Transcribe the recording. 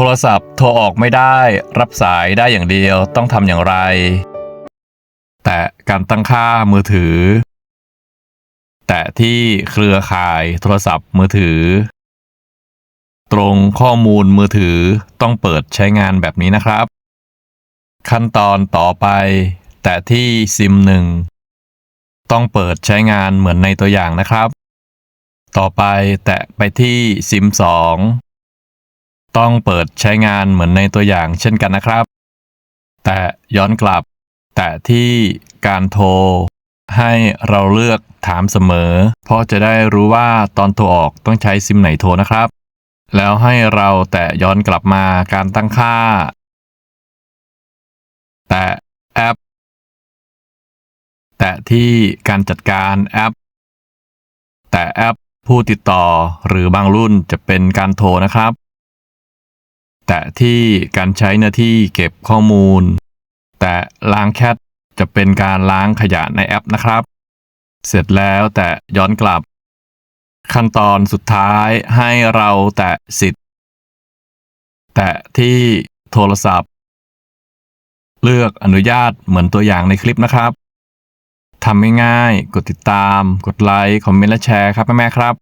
โทรศัพท์โทรออกไม่ได้ รับสายได้อย่างเดียวต้องทำอย่างไร แต่การตั้งค่ามือถือ แต่ที่เครือข่ายโทรศัพท์มือถือ ตรงข้อมูลมือถือต้องเปิดใช้งานแบบนี้นะครับ ขั้นตอนต่อไป แต่ที่ซิมหนึ่งต้องเปิดใช้งานเหมือนในตัวอย่างนะครับ ต่อไปแตะไปที่ซิมสอง ต้องเปิดใช้งานเหมือนในตัวอย่างเช่นกันนะครับ แต่ย้อนกลับ แตะที่การโทร ให้เราเลือกถามเสมอ เพราะจะได้รู้ว่าตอนโทรออกต้องใช้ซิมไหนโทรนะครับ แล้วให้เราแตะย้อนกลับมาการตั้งค่า แตะแอป แตะที่การจัดการแอป แต่แอปผู้ติดต่อหรือบางรุ่นจะเป็นการโทรนะครับ แต่ที่การใช้หน้าที่เก็บข้อมูล แต่ล้างแคทจะเป็นการล้างขยะในแอปนะครับ เสร็จแล้วแต่ย้อนกลับ ขั้นตอนสุดท้ายให้เราแตะสิทธิ์ แตะที่โทรศัพท์ เลือกอนุญาตเหมือนตัวอย่างในคลิปนะครับทำง่ายๆ กดติดตาม กดไลค์ คอมเมนต์และแชร์ครับแม่ๆครับ